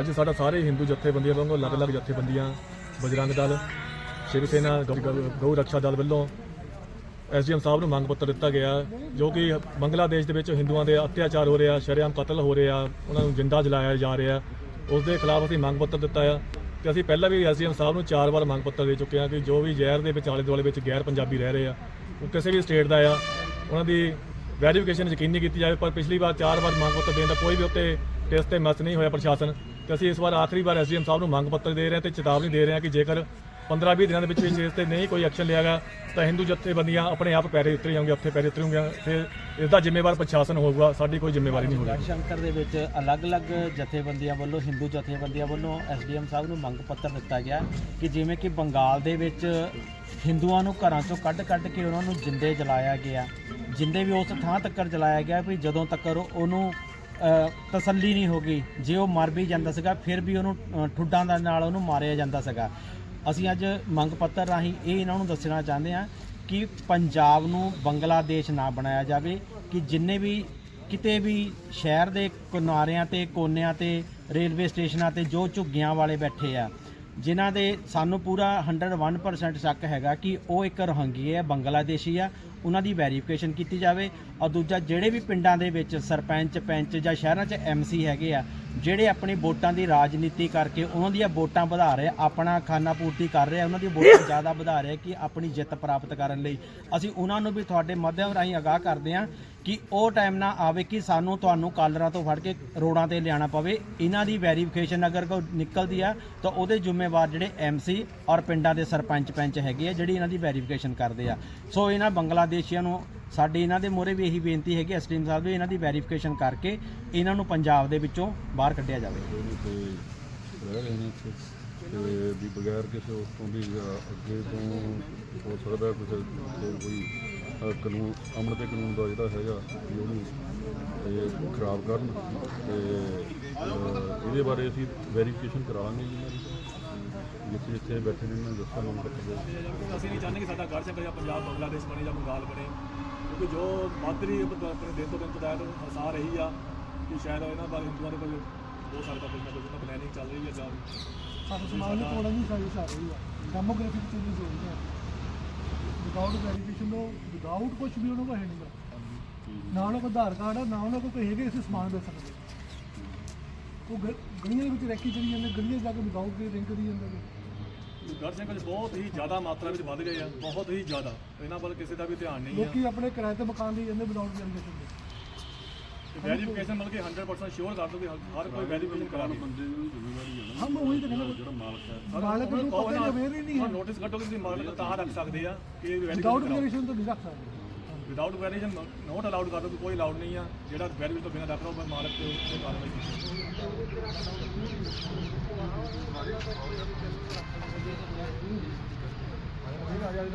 ਅੱਜ ਸਾਡਾ ਸਾਰੇ ਹਿੰਦੂ ਜਥੇਬੰਦੀਆਂ ਵੱਲੋਂ ਅਲੱਗ-ਅਲੱਗ ਜਥੇਬੰਦੀਆਂ, ਬਜਰੰਗ ਦਲ, ਸ਼ਿਵ ਸੈਨਾ ਗਊ- ਗਊ ਗਊ ਰੱਖਿਆ ਦਲ ਵੱਲੋਂ ਐਸਡੀਐਮ ਸਾਹਿਬ ਨੂੰ ਮੰਗ ਪੱਤਰ ਦਿੱਤਾ ਗਿਆ, ਜੋ ਕਿ ਬੰਗਲਾਦੇਸ਼ ਦੇ ਵਿੱਚ ਹਿੰਦੂਆਂ ਦੇ ਅਤਿਆਚਾਰ ਹੋ ਰਿਹਾ, ਸ਼ਰੇਆਮ ਕਤਲ ਹੋ ਰਿਹਾ, ਉਹਨਾਂ ਨੂੰ ਜਿੰਦਾ ਜਲਾਇਆ ਜਾ ਰਿਹਾ, ਉਸ ਦੇ ਖਿਲਾਫ ਅਸੀਂ ਮੰਗ ਪੱਤਰ ਦਿੱਤਾ ਆ ਤੇ ਅਸੀਂ ਪਹਿਲਾਂ ਵੀ ਐਸਡੀਐਮ ਸਾਹਿਬ ਨੂੰ ਚਾਰ ਵਾਰ ਮੰਗ ਪੱਤਰ ਦੇ ਚੁੱਕੇ ਹਾਂ ਕਿ ਜੋ ਵੀ ਜ਼ਹਿਰ ਦੇ ਵਿੱਚ ਆਲੇ ਦੁਆਲੇ ਵਿੱਚ ਗੈਰ ਪੰਜਾਬੀ ਰਹਿ ਰਹੇ ਆ, ਉਹ ਕਿਸੇ ਵੀ ਸਟੇਟ ਦਾ ਆ, ਉਹਨਾਂ ਦੀ ਵੈਰੀਫਿਕੇਸ਼ਨ ਯਕੀਨੀ ਕੀਤੀ ਜਾਵੇ, ਪਰ ਪਿਛਲੀ ਵਾਰ ਚਾਰ ਵਾਰ ਮੰਗ ਪੱਤਰ ਦੇਣ ਦਾ ਕੋਈ ਵੀ ਉੱਤੇ ਟੈਸਟ ਤੇ ਮਸ ਨਹੀਂ ਹੋਇਆ ਪ੍ਰਸ਼ਾਸਨ। ਤੇ ਅਸੀਂ ਇਸ ਵਾਰ ਆਖਰੀ ਵਾਰ ਐਸਡੀਐਮ ਸਾਹਿਬ ਨੂੰ ਮੰਗ ਪੱਤਰ ਦੇ ਰਹੇ ਹਾਂ ਤੇ ਚੇਤਾਵਨੀ ਦੇ ਰਹੇ ਹਾਂ ਕਿ ਜੇਕਰ 15-20 ਦਿਨਾਂ ਦੇ ਵਿੱਚ ਵਿੱਚ ਇਸ ਤੇ ਨਹੀਂ ਕੋਈ ਐਕਸ਼ਨ ਲਿਆ ਗਿਆ, ਤਾਂ ਹਿੰਦੂ ਜਥੇਬੰਦੀਆਂ ਆਪਣੇ ਆਪ ਪੈਰੇ ਉਤਰ ਜਾਣਗੇ ਉੱਥੇ ਪੈਰੇ ਉਤਰੂਗੀਆਂ ਫਿਰ ਇਸ ਦਾ ਜ਼ਿੰਮੇਵਾਰ ਪ੍ਰਸ਼ਾਸਨ ਹੋਊਗਾ, ਸਾਡੀ ਕੋਈ ਜ਼ਿੰਮੇਵਾਰੀ ਨਹੀਂ ਹੋਊਗੀ। ਸ਼ੰਕਰ ਦੇ ਵਿੱਚ ਅਲੱਗ-ਅਲੱਗ ਜਥੇਬੰਦੀਆਂ ਵੱਲੋਂ ਹਿੰਦੂ ਜਥੇਬੰਦੀਆਂ ਵੱਲੋਂ ਐਸਡੀਐਮ ਸਾਹਿਬ ਨੂੰ ਮੰਗ ਪੱਤਰ ਦਿੱਤਾ ਗਿਆ ਕਿ ਜਿਵੇਂ ਕਿ ਬੰਗਾਲ ਦੇ ਵਿੱਚ ਹਿੰਦੂਆਂ ਨੂੰ ਘਰਾਂ ਚੋਂ ਕੱਢ-ਕੱਢ ਕੇ ਉਹਨਾਂ ਨੂੰ ਜਿੰਦੇ ਜਲਾਇਆ ਗਿਆ। ਜਿੰਦੇ ਵੀ ਉਸ ਥਾਂ ਤੱਕ ਜਲਾਇਆ ਗਿਆ ਵੀ ਜਦੋਂ ਤੱਕ ਉਹਨੂੰ ਤਸੱਲੀ ਨਹੀਂ ਹੋ ਗਈ। ਜੇ ਉਹ ਮਰ ਵੀ ਜਾਂਦਾ ਸੀਗਾ, ਫਿਰ ਵੀ ਉਹਨੂੰ ਠੁੱਡਾਂ ਦਾ ਨਾਲ ਉਹਨੂੰ ਮਾਰਿਆ ਜਾਂਦਾ ਸੀਗਾ। ਅਸੀਂ ਅੱਜ ਮੰਗ ਪੱਤਰ ਰਾਹੀਂ ਇਹ ਇਹਨਾਂ ਨੂੰ ਦੱਸਣਾ ਚਾਹੁੰਦੇ ਹਾਂ ਕਿ ਪੰਜਾਬ ਨੂੰ ਬੰਗਲਾਦੇਸ਼ ਨਾ ਬਣਾਇਆ ਜਾਵੇ, ਕਿ ਜਿੰਨੇ ਵੀ ਕਿਤੇ ਵੀ ਸ਼ਹਿਰ ਦੇ ਕਿਨਾਰਿਆਂ ਤੇ, ਕੋਨਿਆਂ ਤੇ, ਰੇਲਵੇ ਸਟੇਸ਼ਨਾਂ ਤੇ ਜੋ ਝੁੱਗੀਆਂ ਵਾਲੇ ਬੈਠੇ ਆ, ਜਿਨ੍ਹਾਂ ਦੇ ਸਾਨੂੰ ਪੂਰਾ 101% ਸ਼ੱਕ ਹੈਗਾ ਕਿ ਉਹ ਇੱਕ ਰੋਹੰਗੀ ਹੈ, ਬੰਗਲਾਦੇਸ਼ੀ ਆ ਉਹਨਾਂ ਦੀ ਵੈਰੀਫਿਕੇਸ਼ਨ ਕੀਤੀ ਜਾਵੇ ਔਰ ਦੂਜਾ ਜਿਹੜੇ ਵੀ ਪਿੰਡਾਂ ਦੇ ਵਿੱਚ ਸਰਪੰਚ, ਪੈਂਚ ਜਾਂ ਸ਼ਹਿਰਾਂ 'ਚ ਐਮਸੀ ਹੈਗੇ ਆ, ਜਿਹੜੇ ਆਪਣੀ ਵੋਟਾਂ ਦੀ ਰਾਜਨੀਤੀ ਕਰਕੇ ਉਹਨਾਂ ਦੀਆਂ ਵੋਟਾਂ ਵਧਾ ਰਹੇ ਆਪਣਾ ਖਾਨਾ ਪੂਰਤੀ ਕਰ ਰਹੇ ਉਹਨਾਂ ਦੀਆਂ ਵੋਟਾਂ ਜ਼ਿਆਦਾ ਵਧਾ ਰਹੇ ਕਿ ਆਪਣੀ ਜਿੱਤ ਪ੍ਰਾਪਤ ਕਰਨ ਲਈ। ਅਸੀਂ ਉਹਨਾਂ ਨੂੰ ਵੀ ਤੁਹਾਡੇ ਮਾਧਿਅਮ ਰਾਹੀਂ ਅਗਾਹ ਕਰਦੇ ਹਾਂ ਕਿ ਉਹ ਟਾਈਮ ਨਾ ਆਵੇ ਕਿ ਸਾਨੂੰ ਤੁਹਾਨੂੰ ਕਾਲਰਾਂ ਤੋਂ ਫੜ ਕੇ ਰੋਡਾਂ ਤੇ ਲਿਆਣਾ ਪਵੇ। ਇਹਨਾਂ ਦੀ ਵੈਰੀਫਿਕੇਸ਼ਨ ਅਗਰ ਕੋਈ ਨਿਕਲਦੀ ਆ, ਤਾਂ ਉਹਦੇ ਜ਼ਿੰਮੇਵਾਰ ਜਿਹੜੇ ਐਮਸੀ ਔਰ ਪਿੰਡਾਂ ਦੇ ਸਰਪੰਚ, ਪੰਚ ਹੈਗੇ ਆ, ਜਿਹੜੀ ਇਹਨਾਂ ਦੀ ਵੈਰੀਫਿਕੇਸ਼ਨ ਕਰਦੇ ਆ। ਸੋ ਇਹਨਾਂ ਬੰਗਲਾਦੇਸ਼ੀਆਂ ਨੂੰ ਸਾਡੀ ਇਹਨਾਂ ਦੇ ਮੋਰੇ ਵੀ ਇਹੀ ਬੇਨਤੀ ਹੈਗੀ ਐਸਟੀਮ ਸਾਹਿਬ ਵੀ ਇਹਨਾਂ ਦੀ ਵੈਰੀਫਿਕੇਸ਼ਨ ਕਰਕੇ ਇਹਨਾਂ ਨੂੰ ਪੰਜਾਬ ਦੇ ਵਿੱਚੋਂ ਬਾਹਰ ਕੱਢਿਆ ਜਾਵੇ। ਤੇ ਰਹਿ ਰਹੇ ਨੇ ਇੱਥੇ ਤੇ ਵੀ ਬਗੈਰ ਕਿਸੇ ਉਸ ਤੋਂ ਵੀ ਅ, ਅੱਗੇ ਤੋਂ ਹੋ ਸਕਦਾ ਕੁਝ ਕੋਈ ਅ, ਕਾਨੂੰਨ ਅਮਨ ਤੇ ਕਾਨੂੰਨ ਦਾ ਜਿਹੜਾ ਹੈਗਾ ਵੀ ਉਹਨੂੰ ਇਹ ਖਰਾਬ ਕਰਨ ਤੇ ਅ, ਇਹਦੇ ਬਾਰੇ ਅਸੀਂ ਵੈਰੀਫਿਕੇਸ਼ਨ ਕਰਾਵਾਂਗੇ ਜੀ ਇਹਨਾਂ ਦੀ। ਜਿੱਥੇ ਜਿੱਥੇ ਬੈਠੇ ਨੇ ਨੂੰ ਦੱਸਾਂ ਪੱਤਰ ਦੇ ਅਸੀਂ ਨਹੀਂ ਚਾਹੁੰਦੇ ਕਿ ਸਾਡਾ ਗੜ ਜਾਂ ਪੰਜਾਬ ਬੰਗਲਾਦੇਸ਼ ਬਣੇ ਜਾਂ ਬੰਗਾਲ ਬਣੇ। ਕਿਉਂਕਿ ਜੋ ਰਹੀ ਆਪਣੇ ਦਿਨ ਤੋਂ ਦਿਨ ਪਦਾਇਤ ਹਸਾ ਰਹੀ ਆ ਕਿ ਸ਼ਾਇਦ ਇਹਨਾਂ ਬਾਰੇ ਹਿੰਦੂਆਂ ਦੇ ਕੋਲ ਹੋ ਸਕਦਾ ਕੋਈ ਨਾ ਕੋਈ ਪਲੈਨਿੰਗ ਚੱਲ ਰਹੀ ਹੈ ਜਾਂ ਸਾਡੇ ਸਮਾਜ ਨੂੰ ਤੋੜਨ ਦੀ ਸਾਜ਼ਿਸ਼ ਆ ਰਹੀ ਹੈ ਡੈਮੋਗ੍ਰਾਫਿਕ ਚੇਂਜਸ ਹੋ ਰਹੀਆਂ। ਵਿਦਆਊਟ ਵੈਰੀਫਿਕੇਸ਼ਨ ਤੋਂ ਵਿਦਆਊਟ ਕੁਝ ਵੀ ਉਹਨਾਂ ਕੋਲ ਹੈ ਨਹੀਂਗਾ ਨਾ ਉਹਨਾਂ ਕੋਲ ਆਧਾਰ ਕਾਰਡ ਆ ਨਾ ਉਹਨਾਂ ਕੋਲ ਕੋਈ ਹੈਗੇ ਅਸੀਂ ਸਮਾਨ ਦੇ ਸਕਦੇ। ਉਹ ਗਲੀਆਂ ਦੇ ਵਿੱਚ ਰੈਕੀ ਚੜੀ ਜਾਂਦੇ ਗਲੀਆਂ 'ਚ ਜਾ ਕੇ ਵਿਦਆਊਟ ਦੇ ਰਿੰਕ ਦੀ ਜਾਂਦੇ ਨੇ ਗੜ ਸਿੰਘ ਵਿੱਚ ਬਹੁਤ ਹੀ ਜ਼ਿਆਦਾ ਮਾਤਰਾ ਵਿੱਚ ਵੱਧ ਗਏ ਆ ਬਹੁਤ ਹੀ ਜ਼ਿਆਦਾ। ਇਹਨਾਂ ਵੱਲ ਕਿਸੇ ਦਾ ਵੀ ਧਿਆਨ ਨਹੀਂ ਆ। ਲੋਕੀ ਆਪਣੇ ਕਿਰਾਏ ਤੇ ਮਕਾਨ ਦੇ ਜਾਂਦੇ ਵਿਦਆਊਟ ਵੈਰੀਫਿਕੇਸ਼ਨ ਦੇ ਵੈਰੀਫਿਕੇਸ਼ਨ ਮਤਲਬ ਕਿ 100% ਸ਼ੋਰ ਕਰ ਦੋ ਕਿ ਹਰ ਕੋਈ ਵੈਰੀਫਿਕੇਸ਼ਨ ਕਰਾ ਦੇ ਬੰਦੇ ਦੀ ਜ਼ਿੰਮੇਵਾਰੀ ਹੈ ਨਾ। ਹਮ ਉਹੀ ਤਾਂ ਕਹਿੰਦਾ ਜਿਹੜਾ ਮਾਲਕ ਹੈ। ਮਾਲਕ ਨੂੰ ਪਤਾ ਹੀ ਨਹੀਂ ਹੈ। ਨੋਟਿਸ ਕੱਟੋ ਕਿ ਤੁਸੀਂ ਮਾਲਕ ਤਾਂ ਰੱਖ ਸਕਦੇ ਆ ਕਿ ਵਿਦਆਊਟ ਵੈਰੀਫਿਕੇਸ਼ਨ ਤੋਂ ਨਹੀਂ ਰੱਖ ਸਕਦੇ। ਵਿਦਆਊਟ ਵੈਰੀਫਿਕੇਸ਼ਨ ਨੋਟ ਅਲਾਉਡ ਕਰ ਦੋ ਕੋਈ ਅਲਾਉਡ ਨਹੀਂ ਆ। ਜਿਹੜਾ ਵੈਰੀਫਿਕੇਸ਼ਨ ਤੋਂ ਬਿਨਾਂ ਰੱਖ ਲਓ ਮਾਲਕ ਤੇ ਕਾਰਵਾਈ ਕੀਤੀ